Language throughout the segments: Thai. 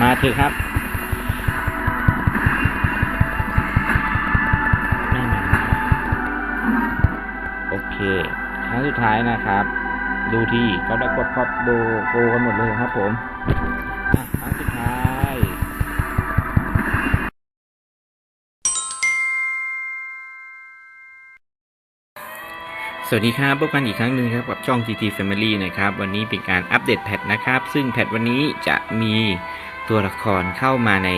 มาเถอะครับไม่มาโอเค ครั้งสุดท้ายนะครับ ดูที่เขาได้กดครอบโดโกกันหมดเลยครับผมครั้งสุดท้ายสวัสดีครับพบกันอีกครั้งหนึ่งครับกับช่อง GT Family นะครับ วันนี้เป็นการอัปเดตแพทนะครับ ซึ่งแพทวันนี้จะมี ตัวละครเข้ามาใน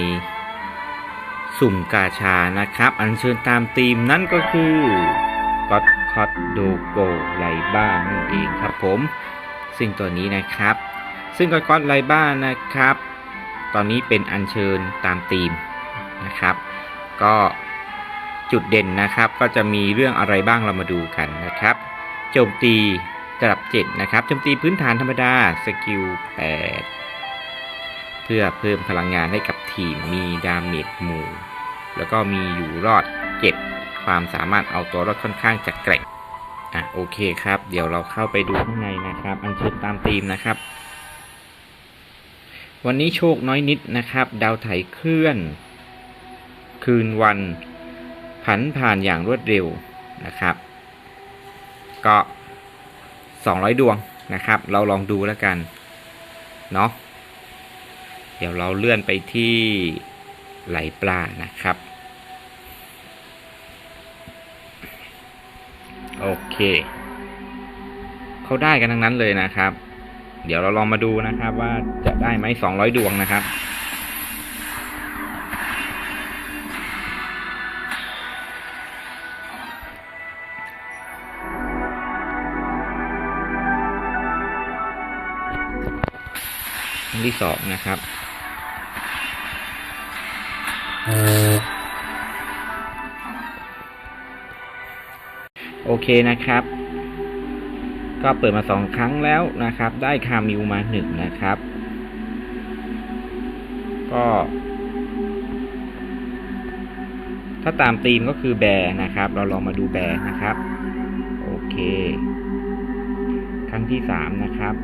สุ่มกาชานะครับ อันเชิญตามธีมนั่นก็คือก็ตคอตโดโกไลบ้านั่นเองครับผม ซึ่งตัวนี้นะครับ ซึ่งก็ก็ตไลบ้านะครับ ตอนนี้เป็นอัญเชิญตามธีมนะครับ ก็จุดเด่นนะครับก็จะมีเรื่องอะไรบ้างเรามาดูกันนะครับโจมตีระดับ7นะครับโจมตีพื้นฐานธรรมดาสกิล8 เพื่อเพิ่มพลังงานให้กับทีมมีดาเมจหมู่ แล้วก็มีอยู่รอด7ความสามารถเอาตัวรอดค่อนข้างจะแกร่งอะโอเคครับ เดี๋ยวเราเข้าไปดูข้างในนะครับ อันเชิญตามธีมนะครับ วันนี้โชคน้อยนิดนะครับ ดาวไถเคลื่อน คืนวัน ผันผ่านอย่างรวดเร็วนะครับ ก็ 200 ดวงนะครับ เราลองดูแล้วกัน เนาะ เดี๋ยวเราเลื่อนไปที่ไหลปลานะครับ โอเค เขาได้กันทั้งนั้นเลยนะครับ เดี๋ยวเราลองมาดูนะครับ ว่าจะได้ไหม200ดวงนะครับั้งที่สองนะครับ โอเคนะครับ ก็เปิดมาสองครั้งแล้วนะครับ ได้คามิวมาหนึ่งนะครับ ก็ ถ้าตามธีมก็คือแบร์นะครับ เราลองมาดูแบร์นะครับ โอเค ครั้งที่สามนะครับ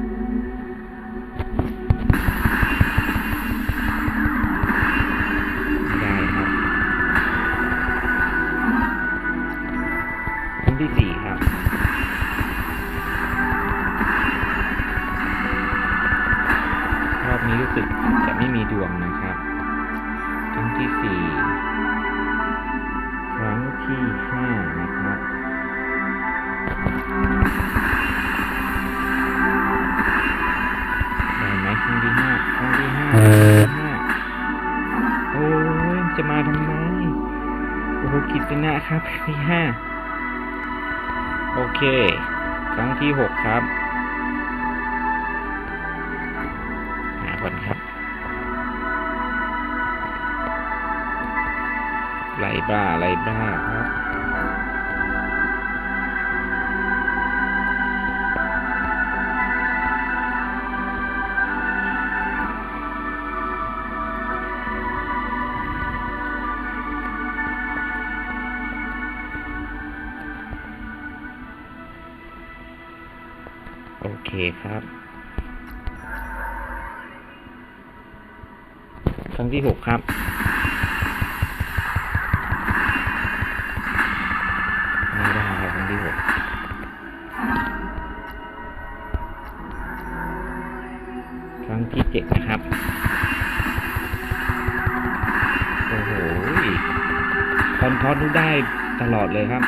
ที่สี่ครับรอบนี้รู้สึกจะไม่มีดวงนะครับ ครั้งที่สี่ครั้งที่ห้านะครับได้ไหมครั้งที่ห้าครั้งที่ห้าครั้งที่ห้าโอ้ยจะมาทำไมโอ้โหกิจนะครับครั้งที่ห้า โอเค ครั้งที่หกครับหาก่อนครับ ไรบ้าไรบ้าครับ คครับครั้งที่หกครับ ไม่ได้ครับครั้งที่หกครั้งที่เจ็ดนะครับ โอ้โหคอนทอสได้ตลอดเลยครับ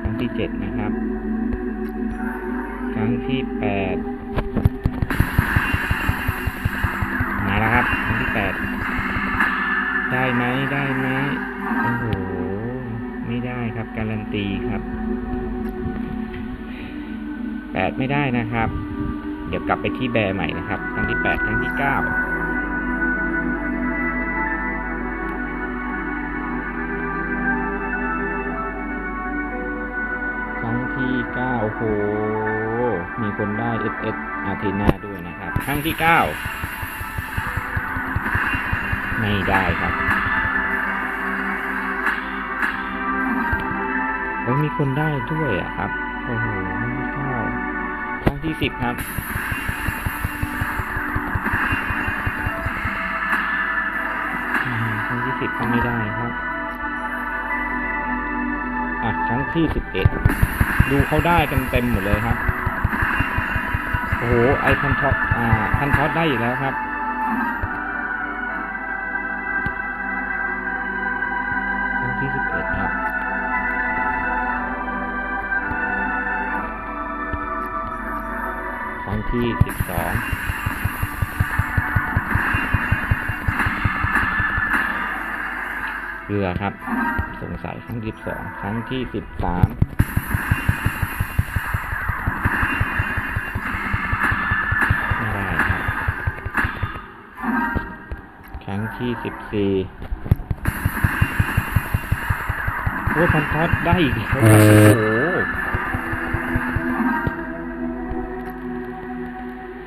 ครั้งที่เจ็ดนะครับ ครั้งที่แปดมาแล้วครับ ครั้งที่แปดได้ไหมได้ไหมโอ้โห ไม่ได้ครับการันตีครับแปดไม่ได้นะครับ เดี๋ยวกลับไปที่แบร์ใหม่นะครับ ครั้งที่แปดครั้งที่เก้าครั้งที่เก้าโอ้โห มีคนได้ SS อาเทนาด้วยนะครับ ครั้งที่เก้าไม่ได้ครับโอ้มีคนได้ด้วยอะครับ โอ้โหครั้งที่เก้าครั้งที่สิบครับไม่ได้ครับ อะ ครั้งที่สิบเอ็ดดูเขาได้กันเต็มหมดเลยครับ โอ้โหไอคันท็อตอ่าคันท็อตได้อีกแล้วครับครั้งที่สิบเอ็ดครับครั้งที่สิบสองเรือครับ สงสัยครั้งที่สิบสองครั้งที่สิบสาม ที่สิบสี่โอ้พันทอดได้อีกแล้วโอ้โห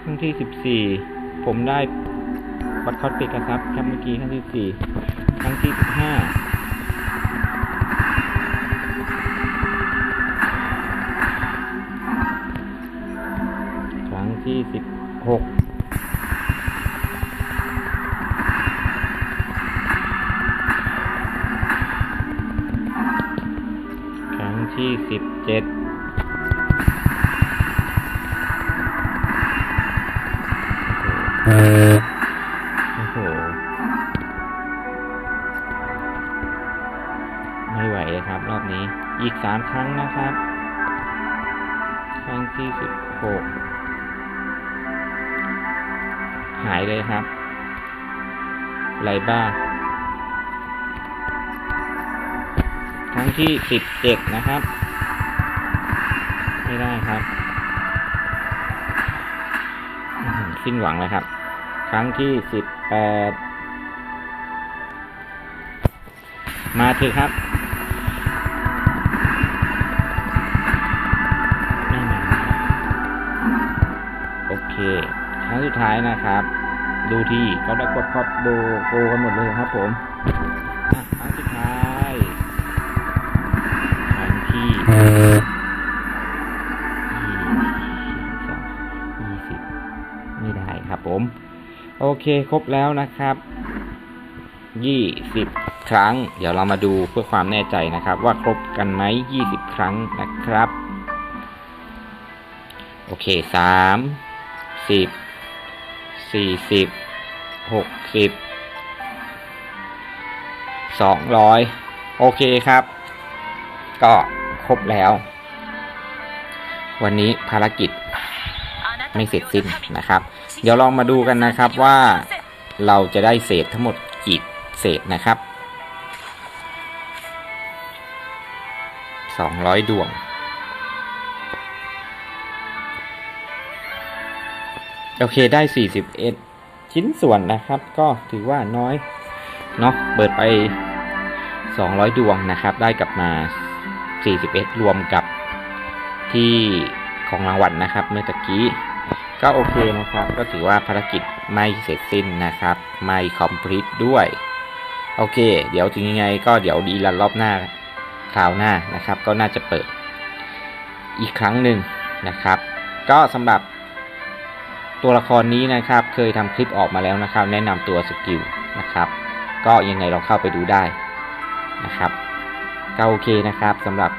ครั้งที่สิบสี่ผมได้วัดคอสเปกัสครับ ครับเมื่อกี้ครั้งที่สี่ครั้งที่สิบห้าครั้งที่สิบหก เจ็ดโอ้โห ไม่ไหวเลยครับ รอบนี้ อีกสามครั้งนะครับ ครั้งที่สิบหกหายเลยครับไรบ้าครั้งที่สิบเจ็ดนะครับ ไม่ได้ครับอื้อหือสิ้นหวังเลยครับ ครั้งที่สิบแปดมาเถอะครับโอเค ครั้งสุดท้ายนะครับ ดูที่เขาได้กดคอดดูโกกันหมดเลยครับผม เคครบแล้วนะครับยี่สิบครั้ง เดี๋ยวเรามาดูเพื่อความแน่ใจนะครับ ว่าครบกันไหมยี่สิบครั้งนะครับ โอเคสามสิบสี่สิบหกสิบสองร้อยโอเคครับ ก็ครบแล้ว วันนี้ภารกิจ ไม่เสร็จสิ้นนะครับ เดี๋ยวลองมาดูกันนะครับว่าเราจะได้เศษทั้งหมดกี่เศษนะครับสองร้อยดวง โอเคได้สี่สิบเอ็ดชิ้นส่วนนะครับ ก็ถือว่าน้อยเนาะเปิดไปสองร้อยดวงนะครับ ได้กลับมาสี่สิบเอ็ดรวมกับที่ของรางวัลนะครับ เมื่อตะกี้ ก็โอเคนะครับ ก็ถือว่าภารกิจไม่เสร็จสิ้นนะครับ ไม่คอมพลีทด้วย โอเค เดี๋ยวถึงยังไงก็เดี๋ยวดีลันรอบหน้าคราวหน้านะครับ ก็น่าจะเปิดอีกครั้งหนึ่งนะครับ ก็สำหรับตัวละครนี้นะครับ เคยทำคลิปออกมาแล้วนะครับ แนะนำตัวสกิลนะครับ ก็ยังไงลองเข้าไปดูได้นะครับก็โอเคนะครับสำหรับ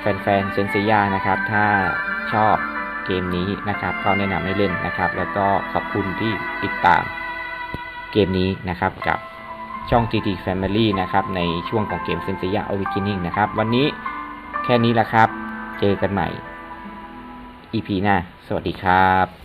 แฟนๆเซนเซียนะครับ ถ้าชอบ เกมนี้นะครับเขาแนะนำให้เล่นนะครับ แล้วก็ขอบคุณที่ติดตามเกมนี้นะครับกับช่อง TT Family นะครับในช่วงของเกมเซนเซียาอวิกินิ่งนะครับ วันนี้แค่นี้ละครับ เจอกันใหม่ EP หน้า สวัสดีครับ